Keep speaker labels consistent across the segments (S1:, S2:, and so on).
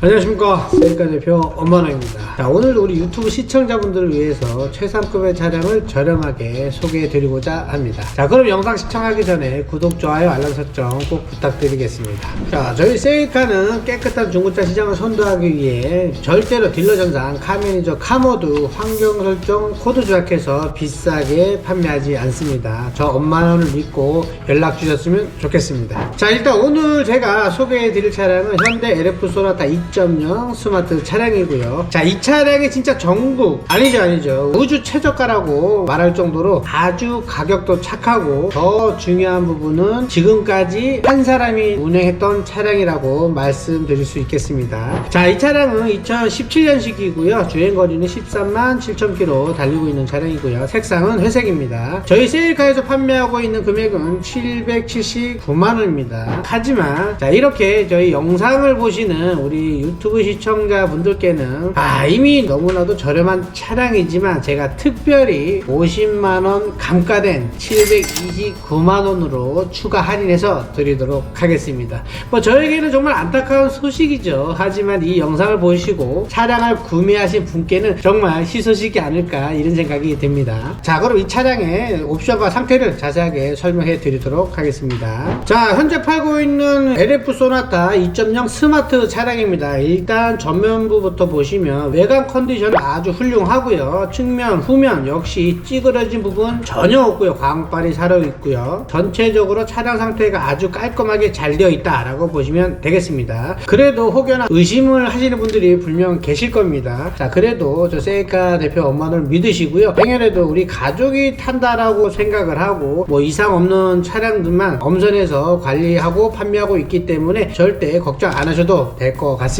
S1: 안녕하십니까. 셀카 대표 엄마노입니다. 자 오늘도 우리 유튜브 시청자분들을 위해서 최상급의 차량을 저렴하게 소개해 드리고자 합니다. 자 그럼 영상 시청하기 전에 구독 좋아요 알람 설정 꼭 부탁드리겠습니다. 자 저희 셀카는 깨끗한 중고차 시장을 선도하기 위해 절대로 딜러 전산 카매니저 카모드 환경 설정 코드 조작해서 비싸게 판매하지 않습니다. 저 엄마노를 믿고 연락 주셨으면 좋겠습니다. 자 일단 오늘 제가 소개해 드릴 차량은 현대 LF 소나타 2.0 스마트 차량이고요. 자, 이 차량이 진짜 전국 아니죠, 아니죠. 우주 최저가라고 말할 정도로 아주 가격도 착하고 더 중요한 부분은 지금까지 한 사람이 운행했던 차량이라고 말씀드릴 수 있겠습니다. 자, 이 차량은 2017년식이고요. 주행 거리는 13만 7천 킬로 달리고 있는 차량이고요. 색상은 회색입니다. 저희 세일카에서 판매하고 있는 금액은 779만 원입니다. 하지만 자, 이렇게 저희 영상을 보시는 우리 유튜브 시청자분들께는 아 이미 너무나도 저렴한 차량이지만 제가 특별히 50만원 감가된 729만원으로 추가 할인해서 드리도록 하겠습니다. 뭐 저에게는 정말 안타까운 소식이죠. 하지만 이 영상을 보시고 차량을 구매하신 분께는 정말 희소식이 아닐까 이런 생각이 듭니다. 자 그럼 이 차량의 옵션과 상태를 자세하게 설명해 드리도록 하겠습니다. 자 현재 팔고 있는 LF 소나타 2.0 스마트 차량입니다 일단 전면부부터 보시면 외관 컨디션 아주 훌륭하고요. 측면 후면 역시 찌그러진 부분 전혀 없고요. 광빨이 살아 있고요. 전체적으로 차량 상태가 아주 깔끔하게 잘 되어 있다라고 보시면 되겠습니다. 그래도 혹여나 의심을 하시는 분들이 분명 계실 겁니다. 자 그래도 저 세이카 대표 엄마를 믿으시고요. 당연히도 우리 가족이 탄다라고 생각을 하고 뭐 이상 없는 차량들만 엄선해서 관리하고 판매하고 있기 때문에 절대 걱정 안 하셔도 될 것 같습니다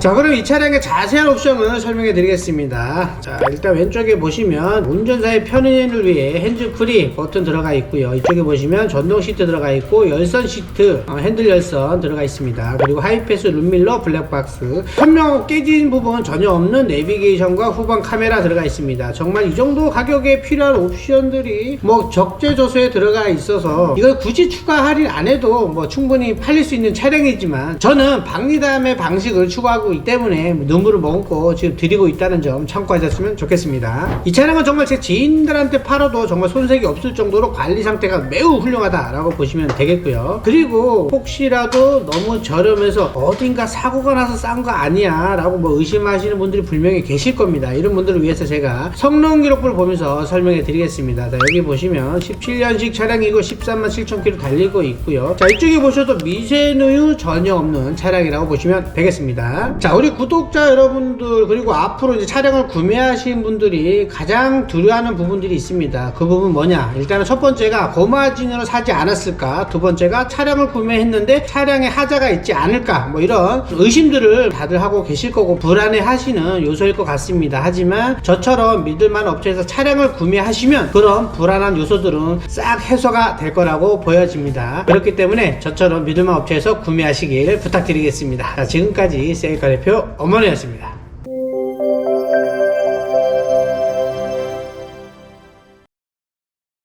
S1: 자 그럼 이 차량의 자세한 옵션을 설명해 드리겠습니다. 자 일단 왼쪽에 보시면 운전자의 편의를 위해 핸즈프리 버튼 들어가 있고요. 이쪽에 보시면 전동 시트 들어가 있고 열선 시트 어, 핸들 열선 들어가 있습니다. 그리고 하이패스 룸밀러 블랙박스. 선명 깨진 부분 전혀 없는 내비게이션과 후방 카메라 들어가 있습니다. 정말 이 정도 가격에 필요한 옵션들이 뭐 적재조소에 들어가 있어서 이걸 굳이 추가 할인 안 해도 뭐 충분히 팔릴 수 있는 차량이지만 저는 박리담의 방 식을 추구하고 있기 때문에 눈물을 머금고 지금 드리고 있다는 점 참고하셨으면 좋겠습니다. 이 차량은 정말 제 지인들한테 팔아도 정말 손색이 없을 정도로 관리 상태가 매우 훌륭하다라고 보시면 되겠고요. 그리고 혹시라도 너무 저렴해서 어딘가 사고가 나서 싼 거 아니야 라고 뭐 의심하시는 분들이 분명히 계실 겁니다. 이런 분들을 위해서 제가 성능 기록부를 보면서 설명해 드리겠습니다. 자 여기 보시면 17년식 차량이고 13만 7천 킬로 달리고 있고요. 자 이쪽에 보셔도 미세누유 전혀 없는 차량이라고 보시면 되겠습니다 자 우리 구독자 여러분들 그리고 앞으로 이제 차량을 구매하신 분들이 가장 두려워하는 부분들이 있습니다. 그 부분 뭐냐? 일단은 첫 번째가 고마진으로 사지 않았을까? 두 번째가 차량을 구매했는데 차량에 하자가 있지 않을까? 뭐 이런 의심들을 다들 하고 계실 거고 불안해 하시는 요소일 것 같습니다. 하지만 저처럼 믿을만한 업체에서 차량을 구매하시면 그런 불안한 요소들은 싹 해소가 될 거라고 보여집니다. 그렇기 때문에 저처럼 믿을만한 업체에서 구매하시길 부탁드리겠습니다. 자, 지금까지 셀카 대표 어머니였습니다